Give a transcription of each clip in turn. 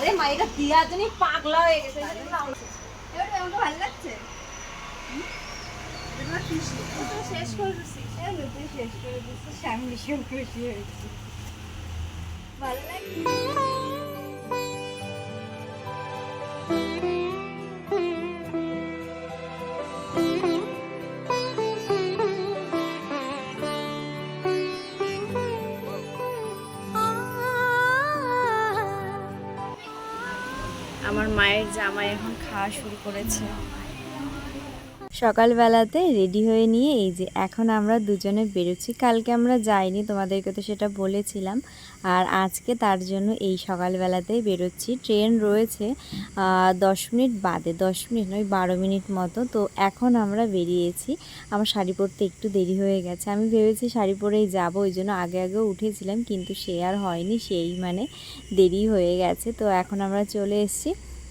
আরে মা এটা জন্যই পাগলা হয়ে গেছে এবার ভালো লাগছে? শেষ করে তুই শেষ করে দিচ্ছিস, আমি ভীষণ খুশি হয়েছি। ভালো লাগছে? জামাই এখন খাওয়া শুরু করেছে। সকালবেলাতে রেডি হয়ে নিয়ে এই যে এখন আমরা দুজনে বেরোচ্ছি। কালকে আমরা যাইনি, তোমাদেরকে তো সেটা বলেছিলাম। আর আজকে তার জন্য এই সকালবেলাতেই বেরোচ্ছি। ট্রেন রয়েছে দশ মিনিট বাদে, দশ মিনিট নয়, বারো মিনিট মতো। তো এখন আমরা বেরিয়েছি। আমার শাড়ি পরতে একটু দেরি হয়ে গেছে। আমি ভেবেছি শাড়ি পরেই যাব, ওই জন্য আগে আগে উঠেছিলাম, কিন্তু সে আর হয়নি, সেই মানে দেরি হয়ে গেছে। তো এখন আমরা চলে এসেছি।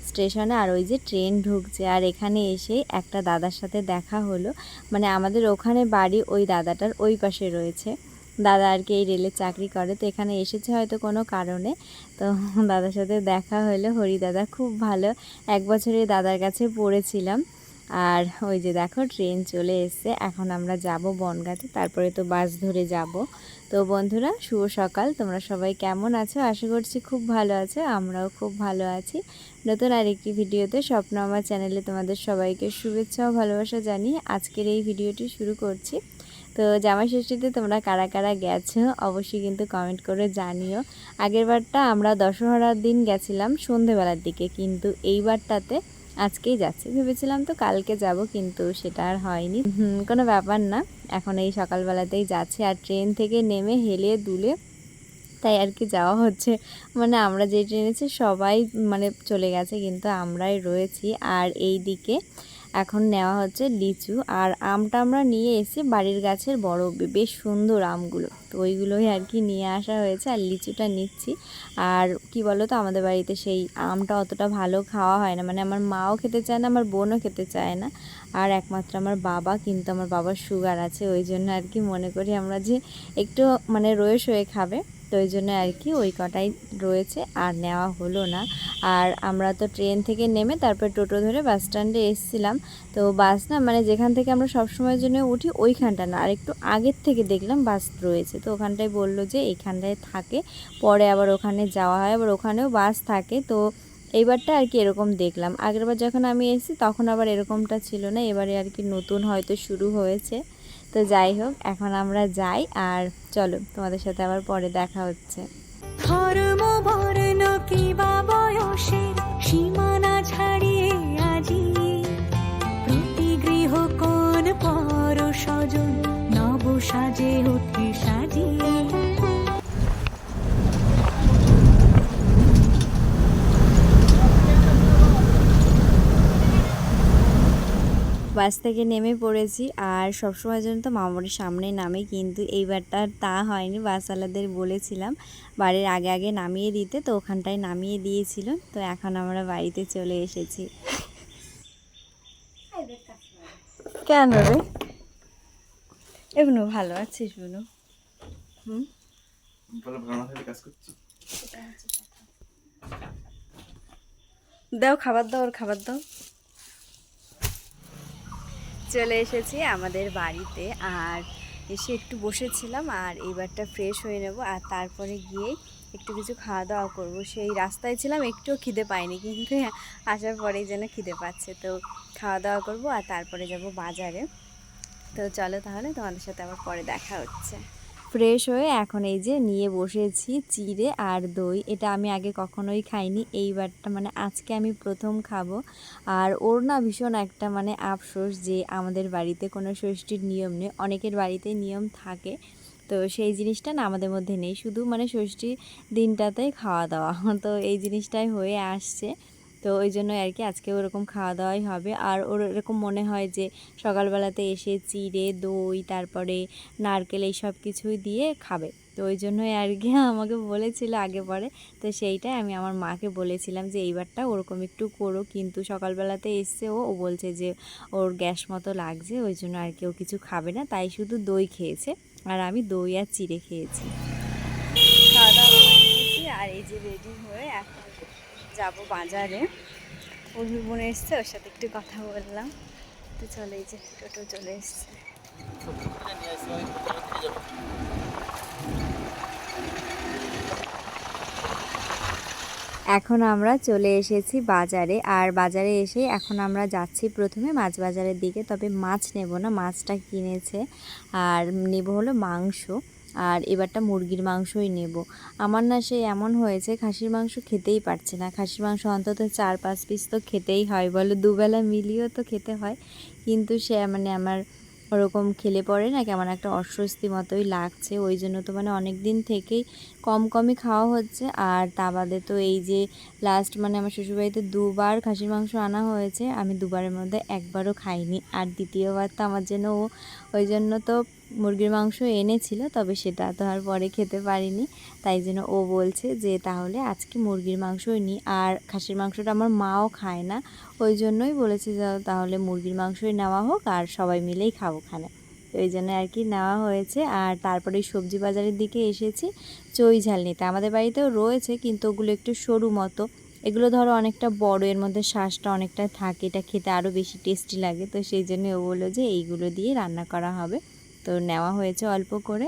স্টেশনে আর ওই যে ট্রেন ঢুকছে। আর এখানে এসে একটা দাদার সাথে দেখা হলো। মানে আমাদের ওখানে বাড়ি ওই দাদাটার ওই পাশে রয়েছে। দাদা আর কি এই রেলের চাকরি করে। তো এখানে এসেছে হয়তো কোনো কারণে। তো দাদার সাথে দেখা হলো। হরি দাদা খুব ভালো। এক বছরে দাদার কাছে পড়েছিলাম। আর ওই যে দেখো ট্রেন চলে এসছে। এখন আমরা যাব বনগাঁতে। তারপরে তো বাস ধরে যাব। তো বন্ধুরা, শুভ সকাল। তোমরা সবাই কেমন আছো? আশা করছি খুব ভালো আছো। আমরাও খুব ভালো আছি। নতুন আরেকটি ভিডিওতে স্বপ্ন আমার চ্যানেলে তোমাদের সবাইকে শুভেচ্ছা ও ভালোবাসা জানিয়ে আজকের এই ভিডিওটি শুরু করছি। তো জামাই ষষ্ঠীতে তোমরা কারা কারা গেছো, অবশ্যই কিন্তু কমেন্ট করে জানিও। আগেরবারটা আমরা দশহরার দিন গেছিলাম সন্ধেবেলার দিকে, কিন্তু এইবারটাতে আজকেই যাচ্ছি। ভেবেছিলাম তো কালকে যাব, কিন্তু সেটা আর হয়নি। কোনো ব্যাপার না। এখন এই সকালবেলাতেই যাচ্ছি আর ট্রেন থেকে নেমে হেলে দুলে তাই আর কি যাওয়া হচ্ছে। মানে আমরা যে ট্রেনেছি সবাই মানে চলে গেছে, কিন্তু আমরাই রয়েছি। আর এই দিকে এখন নেওয়া হচ্ছে লিচু আর আমটা আমরা নিয়ে এসে বাড়ির গাছের বড় বেশ সুন্দর আমগুলো। তো ওইগুলোই আর কি নিয়ে আসা হয়েছে আর লিচুটা নিচ্ছি। আর কি বলো তো আমাদের বাড়িতে সেই আমটা অতটা ভালো খাওয়া হয় না। মানে আমার মাও খেতে চায় না, আমার বোনও খেতে চায় না। আর একমাত্র আমার বাবা, কিন্তু আমার বাবার সুগার আছে। ওই জন্য আর কি মনে করি আমরা যে একটু মানে রয়ে শয়ে খাবে। তো ওই জন্য আর কি ওই কটাই রয়েছে, আর নেওয়া হলো না। আর আমরা তো ট্রেন থেকে নেমে তারপর টোটো ধরে বাস স্ট্যান্ডে এসেছিলাম। তো বাস না মানে যেখান থেকে আমরা সব সময়ের জন্য উঠি ওইখানটা না, আর একটু আগের থেকে দেখলাম বাস রয়েছে। তো ওখানটায় বলল যে এইখানটায় থাকে, পরে আবার ওখানে যাওয়া হয়, আবার ওখানেও বাস থাকে। তো এইবারটা আর কি এরকম দেখলাম। আগেরবার যখন আমি এসেছি তখন আবার এরকমটা ছিল না, এবারে আর কি নতুন হয়তো শুরু হয়েছে। তো যাই হোক, এখন আমরা যাই আর চলো, তোমাদের সাথে আবার পরে দেখা হচ্ছে। বয়সে সীমানা ছাড়িয়ে সাজে ওঠে বাস থেকে নেমে পড়েছি আর সবসময় জন্য তো মামাবাড়ির সামনে নামে কিন্তু এইবারটা আর তা হয়নি। বাসওয়ালাদের বলেছিলাম বাড়ির আগে আগে নামিয়ে দিতে তো ওখানটায় নামিয়ে দিয়েছিল তো এখন আমরা বাড়িতে চলে এসেছি। কেন রে? এগুলো ভালো আছিস বুনু? হুম? দাও খাবার দাও ওর খাবার দাও। চলে এসেছি আমাদের বাড়িতে আর এসে একটু বসেছিলাম আর এইবারটা ফ্রেশ হয়ে নেব আর তারপরে গিয়ে একটু কিছু খাওয়া দাওয়া করব। সেই রাস্তায় ছিলাম, একটুও খিদে পাইনি কিন্তু আসার পরেই যেন খিদে পাচ্ছে। তো খাওয়া দাওয়া করব আর তারপরে যাব বাজারে। তো চলো তাহলে তোমাদের সাথে আবার পরে দেখা হচ্ছে। ফ্রেশ হয়ে এখন এই যে নিয়ে বসেছি চিড়ে আর দই। এটা আমি আগে কখনোই খাইনি, এইবারটা মানে আজকে আমি প্রথম খাব। আর ওর না ভীষণ একটা মানে আফসোস যে আমাদের বাড়িতে কোনো ষষ্ঠীর নিয়ম নেই, অনেকের বাড়িতে নিয়ম থাকে। তো সেই জিনিসটা না আমাদের মধ্যে নেই, শুধু মানে ষষ্ঠী দিনটাতেই খাওয়া দাওয়া। তো এই জিনিসটাই হয়ে আসছে। তো ওই জন্য আর কি আজকে ওরকম খাওয়া দাওয়াই হবে। আর ওর এরকম মনে হয় যে সকালবেলাতে এসে চিড়ে, দই, তারপরে নারকেল এই সব কিছুই দিয়ে খাবে। তো ওই জন্যই আর কি আমাকে বলেছিল আগে পরে। তো সেইটাই আমি আমার মাকে বলেছিলাম যে এইবারটা ওরকম একটু করো। কিন্তু সকালবেলাতে এসছে ও ও বলছে যে ওর গ্যাস মতো লাগছে ওই জন্য আর কেউ কিছু খাবে না। তাই শুধু দই খেয়েছে। আর আমি দই আর চিড়ে খেয়েছি। আর এই যে রেডি হয়ে এখন যাব বাজারে। উর্মি বোন এসছে, ওর সাথে একটু কথা বললাম। তো চলে যে, টোটো চলে এসছে। এখন আমরা চলে এসেছি বাজারে, আর বাজারে এসে এখন আমরা যাচ্ছি প্রথমে মাছ বাজারের দিকে, তবে মাছ নেব না, মাছটা কিনেছে। আর নেব হলো মাংস। আর এবারটা মুরগির মাংসই নেব। আমার না সে এমন হয়েছে, খাসির মাংস খেতেই পারছে না। খাসির মাংস অন্তত চার, পাঁচ পিস তো খেতেই হয়, বলো দুবেলা মিলিয়েও তো খেতে হয়। কিন্তু সে মানে আমার ওরকম খেলে পড়ে না, কেমন একটা অস্বস্তি মতোই লাগছে। ওই জন্য তো মানে অনেক দিন থেকেই কম কমই খাওয়া হচ্ছে। আর তা বাদে তো এই যে লাস্ট মানে আমার শ্বশুরবাড়িতে দুবার খাসির মাংস আনা হয়েছে, আমি দুবারের মধ্যে একবারও খাইনি। আর দ্বিতীয়বার তো আমার জন্য ও, ওই জন্য তো মুরগির মাংস এনেছিল, তবে সেটা তো আর পরে খেতে পারিনি। তাই জন্য ও বলছে যে, তাহলে আজকে মুরগির মাংসই নিই আর খাসির মাংসটা আমার মাও খায় না। ওই জন্যই বলেছে যে, তাহলে মুরগির মাংসই নেওয়া হোক আর সবাই মিলেই খাব খানে ওই জন্য আর কি নেওয়া হয়েছে। আর তারপরে সবজি বাজারের দিকে এসেছি, চই ঝাল নিতে। আমাদের বাড়িতেও রয়েছে, কিন্তু ওগুলো একটু সরু মতো। এগুলো ধরো অনেকটা বড়, এর মধ্যে শ্বাসটা অনেকটা থাকে, এটা খেতে আরও বেশি টেস্টি লাগে। তো সেই জন্য ও বলল যে, এইগুলো দিয়ে রান্না করা হবে। তো নেওয়া হয়েছে অল্প করে।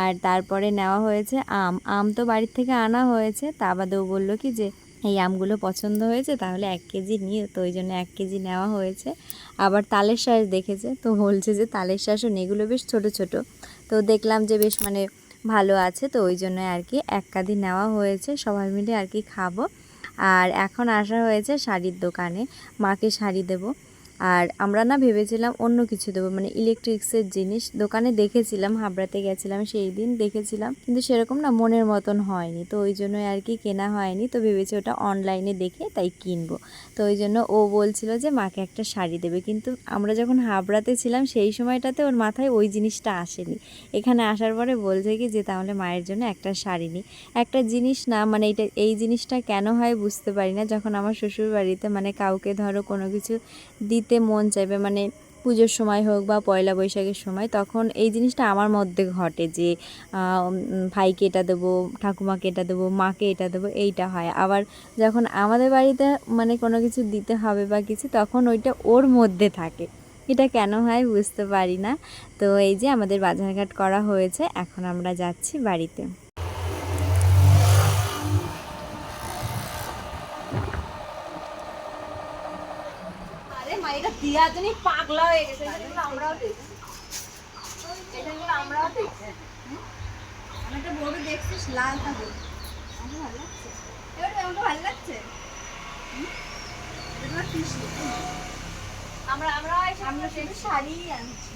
আর তারপরে নেওয়া হয়েছে আম। আম তো বাড়ির থেকে আনা হয়েছে। তা বাদেও বলল কি যে, এই আমগুলো পছন্দ হয়েছে, তাহলে এক কেজি নিয়ে তো ওই জন্য এক কেজি নেওয়া হয়েছে। আবার তালের শ্বাস দেখেছে। তো বলছে যে, তালের শ্বাসও এগুলো বেশ ছোট ছোট। তো দেখলাম যে, বেশ মানে ভালো আছে। তো ওই জন্য আর কি এক কাদি নেওয়া হয়েছে। সবাই মিলে আর কি খাব। আর এখন আসা হয়েছে শাড়ির দোকানে। মাকে শাড়ি দেব। আর আমরা না ভেবেছিলাম অন্য কিছু দেবো। মানে ইলেকট্রিক্সের জিনিস দোকানে দেখেছিলাম, হাবড়াতে গেছিলাম সেই দিন, দেখেছিলাম। কিন্তু সেরকম না মনের মতন হয়নি। তো ওই জন্য আর কি কেনা হয়নি। তো ভেবেছি ওটা অনলাইনে দেখে তাই কিনবো। তো ওই জন্য ও বলছিল যে, মাকে একটা শাড়ি দেবে। কিন্তু আমরা যখন হাবড়াতে ছিলাম, সেই সময়টাতে ওর মাথায় ওই জিনিসটা আসেনি। এখানে আসার পরে বলছে কি, যে তাহলে মায়ের জন্য একটা শাড়ি নিই একটা জিনিস না মানে এটা, এই জিনিসটা কেন হয় বুঝতে পারি না। যখন আমার শ্বশুর বাড়িতে মানে কাউকে ধরো কোনো কিছু দিতে মন চাইবে মানে পুজোর সময় হোক বা পয়লা বৈশাখের সময়, তখন এই জিনিসটা আমার মধ্যে ঘটে যে ভাইকে এটা দেবো, ঠাকুমাকে এটা দেবো, মাকে এটা দেবো, এইটা হয়। আবার যখন আমাদের বাড়িতে মানে কোনো কিছু দিতে হবে বা কিছু, তখন ওইটা ওর মধ্যে থাকে। এটা কেন হয় বুঝতে পারি না। তো এই যে আমাদের বাজারঘাট করা হয়েছে, এখন আমরা যাচ্ছি বাড়িতে। আরে মা এটা দেওয়ার জন্য পাগলা হয়ে গেছে। আমরাও দেখছি। জন্য আমরাও দেখছি। আমি একটা বড় দেখছিস লাল থাকে আমার ভালো লাগছে। এবার আমাকে ভালো লাগছে? হুম? এটা আমরা আমরা এসে আমরা শুধু শাড়ি আনছি।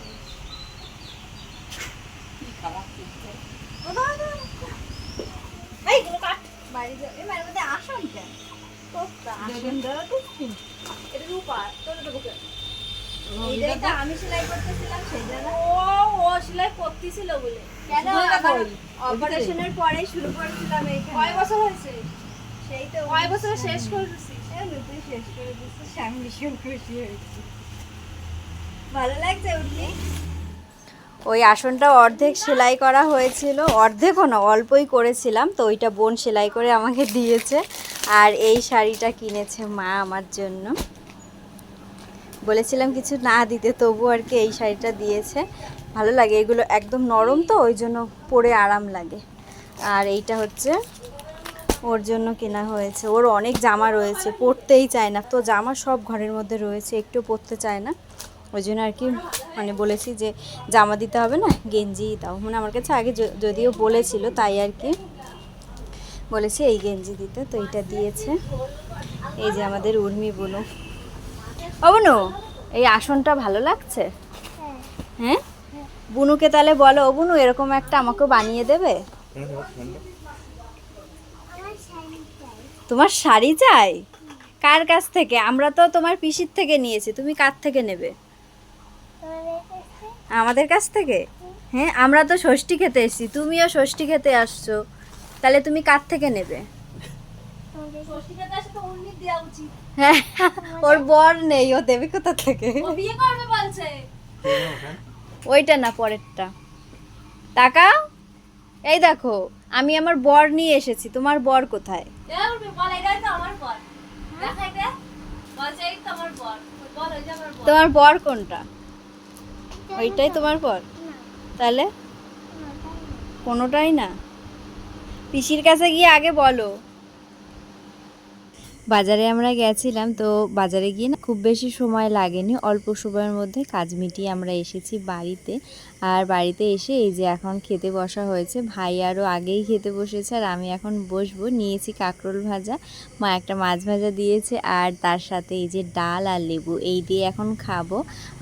এই গুলো কাট। বাড়ি যাও। এই মধ্যে আসন কেন? দেওয়া এটা রূপা তোর? তো আমি সেলাই করতেছিলাম ও ও সেলাই করতেছিল বলে। কেন? দুইটা আবার কই? অপারেশনের পরেই শুরু করেছিলাম এইখানে। কয় বছর হয়েছে? সেই তো কয় বছর শেষ করে দিছিস শেষ করে দিচ্ছিস আমি ভীষণ খুশি হয়েছি। ভালো লাগছে উঠলি ওই আসনটা অর্ধেক সেলাই করা হয়েছিল অর্ধেকও না অল্পই করেছিলাম তো ওইটা বোন সেলাই করে আমাকে দিয়েছে। আর এই শাড়িটা কিনেছে মা আমার জন্য। বলেছিলাম কিছু না দিতে, তবু আর কি এই শাড়িটা দিয়েছে। ভালো লাগে, এগুলো একদম নরম তো, ওই জন্য পরে আরাম লাগে। আর এইটা হচ্ছে ওর জন্য কেনা হয়েছে। ওর অনেক জামা রয়েছে, পরতেই চায় না। তো জামা সব ঘরের মধ্যে রয়েছে, একটু পরতে চায় না। ওই জন্য আর কি মানে বলেছি যে জামা দিতে হবে না, গেঞ্জি দাও। মানে আমার কাছে আগে যদিও বলেছিল, তাই আর কি বলেছি, এই গেঞ্জি দিতে। তো এইটা দিয়েছে। এই যে আমাদের উর্মি বুনু। ও বুনু এই আসনটা ভালো লাগছে? হ্যাঁ? বুনুকে তাহলে বলো ও বুনু এরকম একটা আমাকে বানিয়ে দেবে? তোমার শাড়ি চাই? কার কাছ থেকে? আমরা তো তোমার পিসির থেকে নিয়েছি, তুমি কার থেকে নেবে? আমাদের কাছ থেকে? হ্যাঁ আমরা তো ষষ্ঠী খেতে এসেছি, তুমিও ষষ্ঠী খেতে আসছো, তাহলে তুমি কার থেকে নেবে? হ্যাঁ ওর বর নেই ও দেবে কোথা থেকে? ওইটা না পরেরটা। টাকা এই দেখো আমি আমার বর নিয়ে এসেছি তোমার বর কোথায়? তোমার বর কোনটা? ওইটাই তোমার বর? তাহলে? কোনোটাই না। পিসির কাছে গিয়ে আগে বলো। বাজারে আমরা গেছিলাম, তো বাজারে গিয়ে না খুব বেশি সময় লাগেনি। অল্প সময়ের মধ্যে কাজ মিটিয়ে আমরা এসেছি বাড়িতে। আর বাড়িতে এসে এই যে এখন খেতে বসা হয়েছে, ভাই আরও আগেই খেতে বসেছে আর আমি এখন বসবো। নিয়েছি কাঁকরোল ভাজা, মা একটা মাছ ভাজা দিয়েছে আর তার সাথে এই যে ডাল আর লেবু, এই দিয়ে এখন খাব।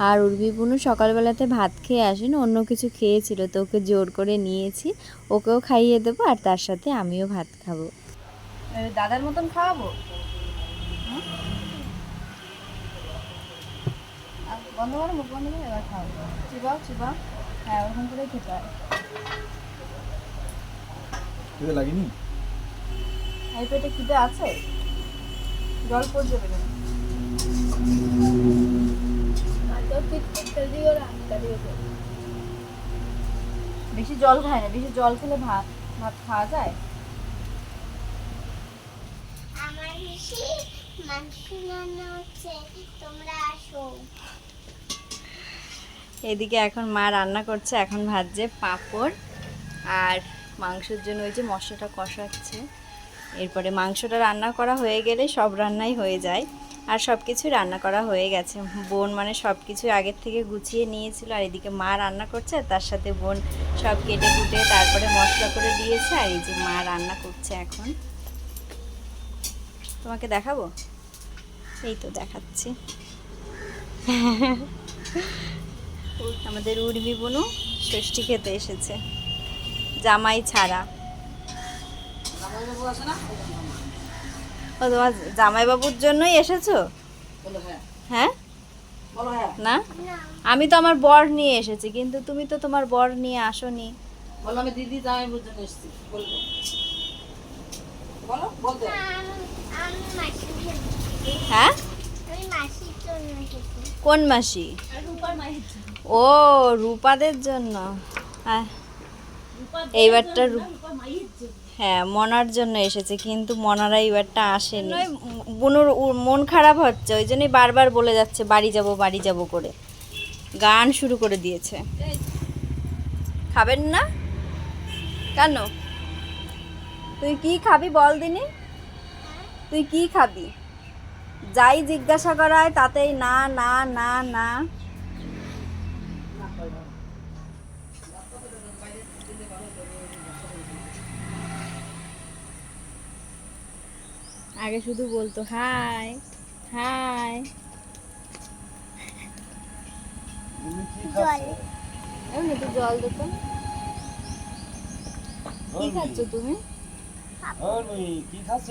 আর উর্বি বুনু সকালবেলাতে ভাত খেয়ে আসেনি, অন্য কিছু খেয়েছিল, তো ওকে জোর করে নিয়েছি। ওকেও খাইয়ে দেবো আর তার সাথে আমিও ভাত খাব। দাদার মতন খাওয়াবো হুম? আহ, বন্ধ করো মুখ বন্ধ করে। এবার খাও চিবাও চিবাও হ্যাঁ ওরকম করেই খেতে হয়। খিদে লাগেনি? এই পেটে খিদে আছে? জল পড় যাবে কেন বেশি জল খায় না বেশি জল খেলে ভাত ভাত খাওয়া যায়? আমার বেশি মাংস রান্না হচ্ছে তোমরা আসো। এদিকে এখন মা রান্না করছে এখন ভাজছে পাঁপড় আর মাংসের জন্য ওই যে মশলাটা কষাচ্ছে। এরপরে মাংসটা রান্না করা হয়ে গেলে সব রান্নাই হয়ে যায়। আর সব কিছুই রান্না করা হয়ে গেছে। বোন মানে সব কিছু আগের থেকে গুছিয়ে নিয়েছিল আর এদিকে মা রান্না করছে আর তার সাথে বোন সব কেটে কুটে তারপরে মশলা করে দিয়েছে আর এই যে মা রান্না করছে এখন। তোমাকে দেখাবো? এই তো দেখাচ্ছি। আমাদের উর্মি বনু ষষ্ঠী খেতে এসেছে। জামাই ছাড়া। ও তোমার জামাইবাবুর জন্যই এসেছ? হ্যাঁ? না? আমি তো আমার বর নিয়ে এসেছি কিন্তু তুমি তো তোমার বর নিয়ে আসোনি। বলো দিদি এসেছি বলব। বলো বলতে। হ্যাঁ? কোন মাসি? ও রূপাদের জন্য। আহ, এইবারটা হ্যাঁ মনার জন্য এসেছে কিন্তু মনারা এইবারটা আসেনি। বুনুর মন খারাপ হচ্ছে ওই জন্যই বারবার বলে যাচ্ছে বাড়ি যাব বাড়ি যাব করে। গান শুরু করে দিয়েছে। খাবেন না? কেন? তুই কি খাবি বল দিনি? তুই কি খাবি? যাই জিজ্ঞাসা করায় হয় তাতেই না না না না। আগে শুধু বলতো হাই হাই। জল। একটু জল দিত কি খাচ্ছ তুমি? কি খাচ্ছ?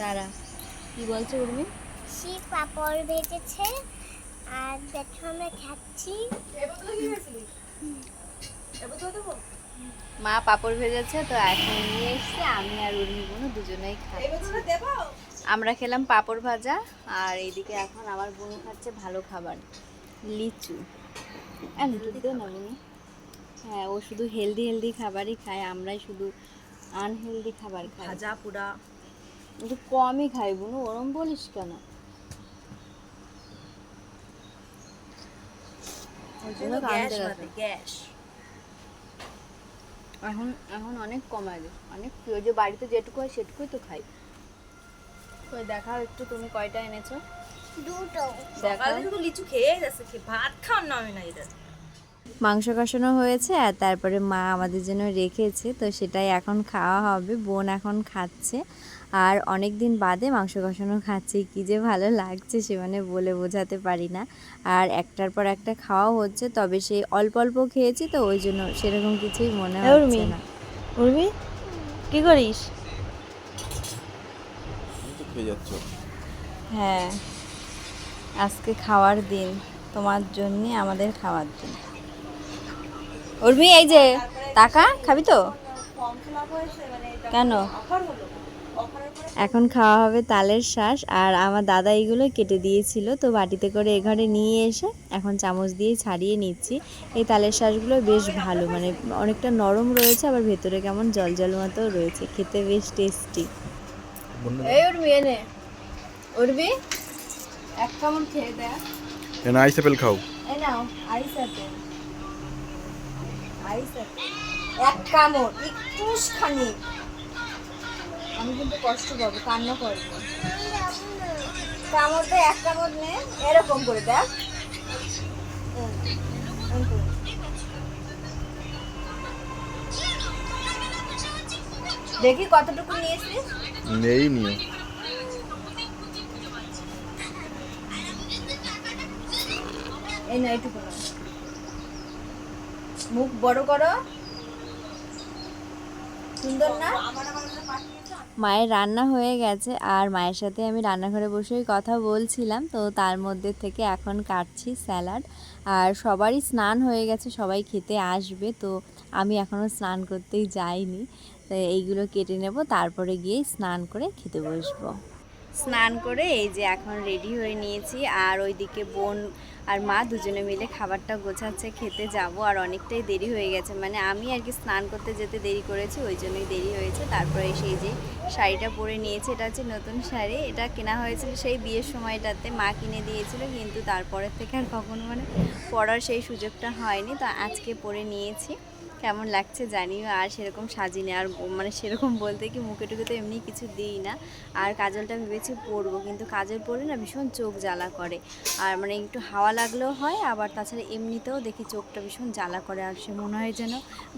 দাঁড়া কি বলছো উর্মি সে পাপড় ভেজেছে আর দেখো আমরা খাচ্ছি মা পাপড় ভেজেছে তো এখন নিয়ে এসছে আমি আর উর্মি বোনও দুজনেই খাচ্ছি। আমরা খেলাম পাপড় ভাজা আর এইদিকে এখন আমার বোন খাচ্ছে ভালো খাবার লিচু। বুনু হ্যাঁ ও শুধু হেলদি হেলদি খাবারই খায় আমরাই শুধু আনহেলদি খাবার খাই। ভাজা পুরা। একটু কমই খাই বুনু ওরম বলিস কেন? গ্যাস। এখন এখন অনেক কমায় রে অনেক প্রিয় যে বাড়িতে যেটুকু হয় সেটুকুই তো খাই। তো দেখাও একটু তুমি কয়টা এনেছো? দুটো। দেখাও। দুটো লিচু খেয়ে যাচ্ছে খেয়ে ভাত খাওয়ার নামে না এটা মাংস কষানো হয়েছে আর তারপরে মা আমাদের জন্য রেখেছে তো সেটাই এখন খাওয়া হবে বোন এখন খাচ্ছে। আর অনেক দিন বাদে মাংস কষানো খাচ্ছি কি যে ভালো লাগছে সে মানে বলে বোঝাতে পারি না। আর একটার পর একটা খাওয়া হচ্ছে তবে সেই অল্প অল্প খেয়েছি তো ওই জন্য সেরকম কিছুই মনে এ উর্মি। হচ্ছে না। উর্মি কি করিস? হ্যাঁ আজকে খাওয়ার দিন তোমার জন্য আমাদের খাওয়ার দিন। উর্মি এই যে টাকা খাবি তো? কেন? এখন খাওয়া হবে তালের শ্বাস আর আমার দাদা এগুলো কেটে দিয়েছিল তো বাটিতে করে এ ঘরে নিয়ে এসে এখন চামচ দিয়ে ছাড়িয়ে নিচ্ছি। এই তালের শ্বাসগুলো বেশ ভালো মানে অনেকটা নরম রয়েছে আবার ভেতরে কেমন জল জল মতো রয়েছে। খেতে বেশ টেস্টি। বন্য এই উর্মি এনে। উর্মি এক কামড় খেয়ে দেখ। এনে আইস আপেল খাও। এই নাও আইস আপেল। আইস আপেল। এক কামড় একটুখানি আমি কিন্তু কষ্ট পাবো কান্না করব কামড় তো এক কামড় নে এরকম করে দেখ। দেখি কতটুকু নিয়েছিস? নেই নিও এই না এইটুকু মুখ বড় করো। সুন্দর না? মায়ের রান্না হয়ে গেছে আর মায়ের সাথে আমি রান্নাঘরে বসেই কথা বলছিলাম। তো তার মধ্যে থেকে এখন কাটছি স্যালাড আর সবারই স্নান হয়ে গেছে, সবাই খেতে আসবে। তো আমি এখনও স্নান করতেই যাইনি। তো এইগুলো কেটে নেব, তারপরে গিয়ে স্নান করে খেতে বসবো। স্নান করে এই যে এখন রেডি হয়ে নিয়েছি। আর ওইদিকে বোন আর মা দুজনে মিলে খাবারটা গোছাচ্ছে, খেতে যাব। আর অনেকটাই দেরি হয়ে গেছে। মানে আমি আর কি স্নান করতে যেতে দেরি করেছি, ওই জন্যই দেরি হয়েছে। তারপরে সেই যে শাড়িটা পরে নিয়েছে, এটা হচ্ছে নতুন শাড়ি। এটা কেনা হয়েছিল সেই বিয়ের সময়টাতে। মা কিনে দিয়েছিল, কিন্তু তারপরের থেকে আর কখনো মানে পরার সেই সুযোগটা হয়নি। তো আজকে পরে নিয়েছি। কেমন লাগছে জানিও, আর সেরকম সাজিনি, আর মানে সেরকম বলতে কি মুখে টুকে তো এমনি কিছু দিই না। আর কাজলটা ভেবেছি পরবো, কিন্তু কাজল পরলে না ভীষণ চোখ জ্বালা করে। আর মানে একটু হাওয়া লাগলেও হয়, আবার তাছাড়া এমনিতেও দেখি চোখটা ভীষণ জ্বালা করে, আর সে মনে হয় যেন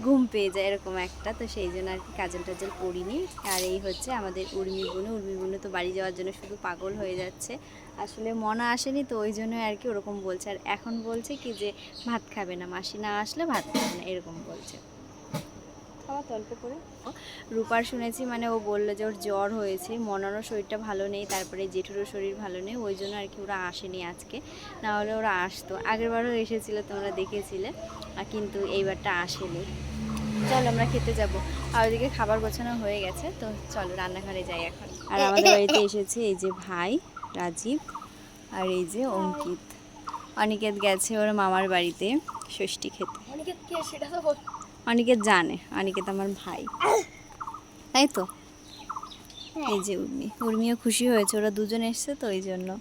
ঘুম পেয়ে যায়, এরকম একটা। তো সেই জন্য আর কি কাজল টাজল পরিনি। আর এই হচ্ছে আমাদের উর্মি বুনু। উর্মি বুনু তো বাড়ি যাওয়ার জন্য শুধু পাগল হয়ে যাচ্ছে। আসলে মনা আসেনি তো ওই জন্য আর কি ওরকম বলছে। আর এখন বলছে কি যে ভাত খাবে না মাসি না আসলে ভাত খাবে না এরকম বলছে। খাওয়া তো অল্প করে। রূপার শুনেছি মানে ও বলল যে ওর জ্বর হয়েছে মনারও শরীরটা ভালো নেই তারপরে জেঠুরও শরীর ভালো নেই ওই জন্য আর কি ওরা আসেনি আজকে। না হলে ওরা আসতো। আগেরবারও এসেছিল তোমরা দেখেছিলে কিন্তু এইবারটা আসেনি। চলো আমরা খেতে যাব। আর ওইদিকে খাবার গোছানো হয়ে গেছে তো চলো রান্নাঘরে যাই এখন। আর আমাদের বাড়িতে এসেছে এই যে ভাই। রাজীব আর এই যে অঙ্কিত। অনিকেত গেছে ওর মামার বাড়িতে ষষ্ঠী খেতে। অনিকেত জানে অনিকেত আমার ভাই। তাই তো? এই যে উর্মি। উর্মিও খুশি হয়েছে ওরা দুজন এসছে তো ওই জন্য।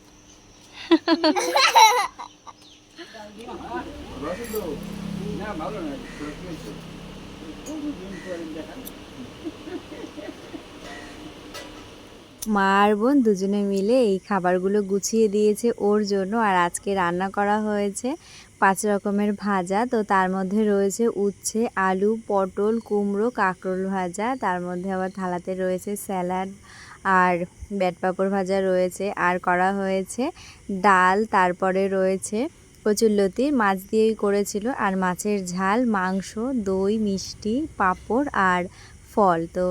মা আর বোন দুজনে মিলে এই খাবারগুলো গুছিয়ে দিয়েছে ওর জন্য আর আজকে রান্না করা হয়েছে পাঁচ রকমের ভাজা। তো তার মধ্যে রয়েছে উচ্ছে, আলু, পটল, কুমড়ো, কাঁকরোল ভাজা। তার মধ্যে আবার থালাতে রয়েছে স্যালাড আর ব্যাট পাঁপড় ভাজা রয়েছে আর করা হয়েছে ডাল। তারপরে রয়েছে কচুরলতি মাছ দিয়েই করেছিল। আর মাছের ঝাল, মাংস, দই, মিষ্টি, পাঁপড় আর ফল। তো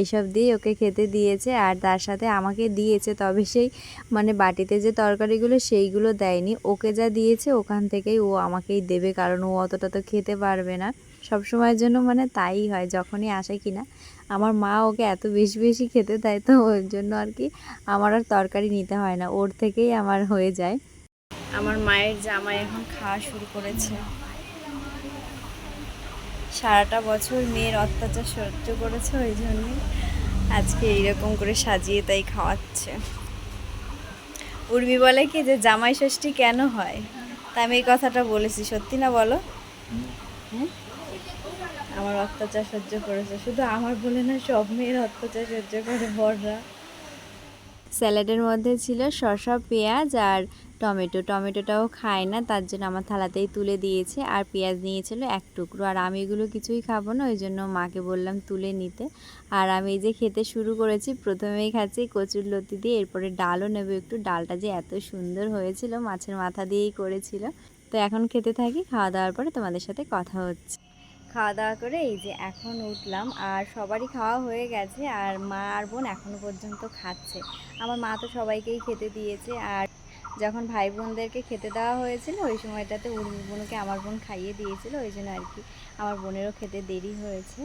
এইসব দিয়ে ওকে খেতে দিয়েছে আর তার সাথে আমাকে দিয়েছে। তবে সেই মানে বাটিতে যে তরকারিগুলো সেইগুলো দেয়নি। ওকে যা দিয়েছে ওখান থেকেই ও আমাকেই দেবে। কারণ ও অতটা তো খেতে পারবে না। সব সময়ের জন্য মানে তাই হয়, যখনই আসে কিনা। আমার মা ওকে এত বেশি বেশি খেতে দেয় তো ওর জন্য আর কি আমার আর তরকারি নিতে হয় না। ওর থেকেই আমার হয়ে যায়। আমার মায়ের জামাই এখন খাওয়া শুরু করেছে। সারাটা বছর মেয়ের অত্যাচার সহ্য করেছে, ওই জন্য আজকে এইরকম করে সাজিয়ে তাই খাওয়াচ্ছে। উর্মি বলে কি যে, জামাই ষষ্ঠী কেন হয়? তা আমি এই কথাটা বলেছি, সত্যি না বলো? হ্যাঁ? আমার অত্যাচার সহ্য করেছে, শুধু আমার বলে না, সব মেয়ের অত্যাচার সহ্য করে বড়রা স্যালাডের মধ্যে ছিল শসা, পেঁয়াজ আর টমেটো। টমেটোটাও খায় না, তার জন্য আমার থালাতেই তুলে দিয়েছে আর পেঁয়াজ নিয়েছিল এক টুকরো। আর আমি এগুলো কিছুই খাব না, ওই জন্য মাকে বললাম তুলে নিতে। আর আমি এই যে খেতে শুরু করেছি, প্রথমেই খাচ্ছি কচুর লতি দিয়ে, এরপরে ডালও নেব একটু। ডালটা যে এত সুন্দর হয়েছিল, মাছের মাথা দিয়েই করেছিল। তো এখন খেতে থাকি, খাওয়া দাওয়ার পরে তোমাদের সাথে কথা হচ্ছে। খাওয়া দাওয়া করে এই যে এখন উঠলাম, আর সবারই খাওয়া হয়ে গেছে, আর মা আর বোন এখনও পর্যন্ত খাচ্ছে। আমার মা তো সবাইকেই খেতে দিয়েছে, আর যখন ভাই বোনদেরকে খেতে দেওয়া হয়েছিল, ওই সময়টাতে উর্মি বোনকে আমার বোন খাইয়ে দিয়েছিল, ওই জন্য আর কি আমার বোনেরও খেতে দেরি হয়েছে।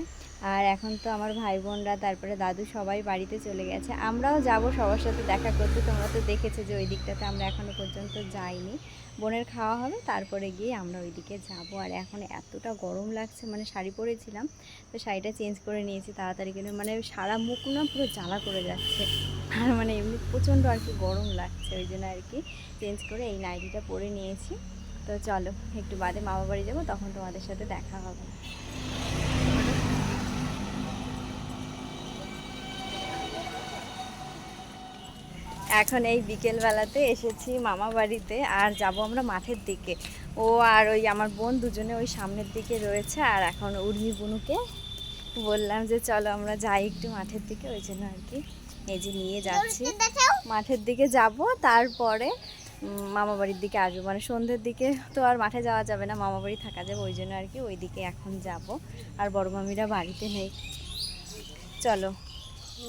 আর এখন তো আমার ভাই বোনরা তারপরে দাদু সবাই বাড়িতে চলে গেছে। আমরাও যাব সবার সাথে দেখা করতে। তোমরা তো দেখেছ যে ওই দিকটাতে আমরা এখনও পর্যন্ত যাইনি। বোনের খাওয়া হবে, তারপরে গিয়ে আমরা ওইদিকে যাব। আর এখন এতটা গরম লাগছে মানে শাড়ি পরেছিলাম, তো শাড়িটা চেঞ্জ করে নিয়েছি তাড়াতাড়ি কিন্তু মানে সারা মুখ না পুরো জ্বালা করে যাচ্ছে। আর মানে এমনি প্রচণ্ড আর কি গরম লাগছে, ওই জন্য আর কি চেঞ্জ করে এই নাইটিটা পরে নিয়েছি। তো চলো একটু বাদে মামা বাড়ি যাব তখন তোমাদের সাথে দেখা হবে। এখন এই বিকেলবেলাতে এসেছি মামা বাড়িতে আর যাব আমরা মাঠের দিকে। ও আর ওই আমার বোন দুজনে ওই সামনের দিকে রয়েছে আর এখন উর্মি বুনুকে বললাম যে চলো আমরা যাই একটু মাঠের দিকে ওই জন্য আর কি। এই যে নিয়ে যাচ্ছি। মাঠের দিকে যাব তারপরে উম, মামা বাড়ির দিকে আসব। মানে সন্ধ্যের দিকে তো আর মাঠে যাওয়া যাবে না মামা বাড়ি থাকা যাবে ওই জন্য আর কি ওই দিকে এখন যাব। আর বড় মামিরা বাড়িতে নেই। চলো।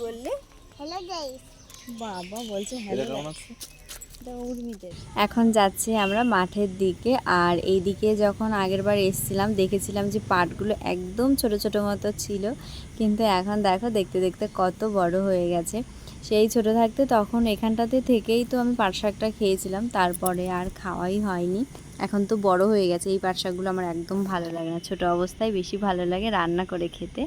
বললি? হ্যালো গাইস বাবা বলছে হ্যালো এখন যাচ্ছি আমরা মাঠের দিকে আর এইদিকে যখন আগেরবার এসেছিলাম দেখেছিলাম যে পাটগুলো একদম ছোট ছোট মতো ছিল কিন্তু এখন দেখো দেখতে দেখতে কত বড় হয়ে গেছে। সেই ছোট থাকতে তখন এখানটাতে থেকেই তো আমি পাট শাকটা খেয়েছিলাম, তারপরে আর খাওয়াই হয়নি। এখন তো বড় হয়ে গেছে, এই পাট শাকগুলো আমার একদম ভালো লাগে না। ছোট অবস্থায় বেশি ভালো লাগে রান্না করে খেতে।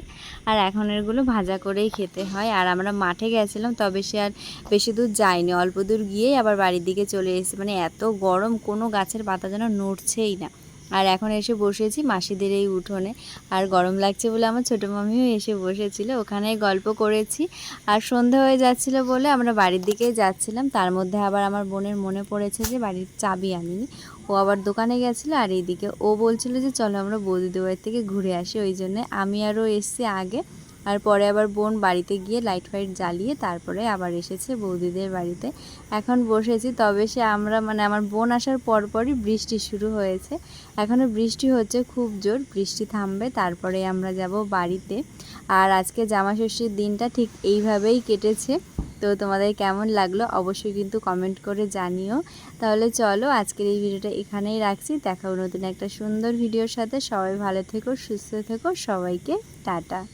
আর এখন এরগুলো ভাজা করেই খেতে হয়। আর আমরা মাঠে গেছিলাম, তবে সে আর বেশি দূর যায়নি। অল্প দূর গিয়েই আবার বাড়ির দিকে চলে এসেছি। মানে এত গরম, কোনো গাছের পাতা যেন নড়ছেই না। আর এখন এসে বসেছি মাসিদের এই উঠোনে। আর গরম লাগছে বলে আমার ছোটো মামিও এসে বসেছিল। ওখানে গল্প করেছি। আর সন্ধে হয়ে যাচ্ছিল বলে আমরা বাড়ির দিকেই যাচ্ছিলাম। তার মধ্যে আবার আমার বোনের মনে পড়েছে যে বাড়ির চাবি আনিনি। ও আবার দোকানে গেছিল আর এইদিকে ও বলছিল যে চলো আমরা বৌদি থেকে ঘুরে আসি। ওই জন্যে আমি আরও এসছি আগে। আর পরে আবার বোন বাড়িতে গিয়ে লাইট ফাইট জ্বালিয়ে তারপরে আবার এসেছে বৌদিদের বাড়িতে। এখন বসেছি, তবে সে আমরা মানে আমার বোন আসার পরপরই বৃষ্টি শুরু হয়েছে। এখনও বৃষ্টি হচ্ছে, খুব জোর, বৃষ্টি থামবে, তারপরে আমরা যাব বাড়িতে। আর আজকে জামা ষষ্ঠীর দিনটা ঠিক এইভাবেই কেটেছে। তো তোমাদের কেমন লাগল অবশ্যই কিন্তু কমেন্ট করে জানিও। তাহলে চলো আজকের এই ভিডিওটা এখানেই রাখছি। দেখাবো নতুন একটা সুন্দর ভিডিওর সাথে। সবাই ভালো থেকো, সুস্থ থেকো, সবাইকে টাটা।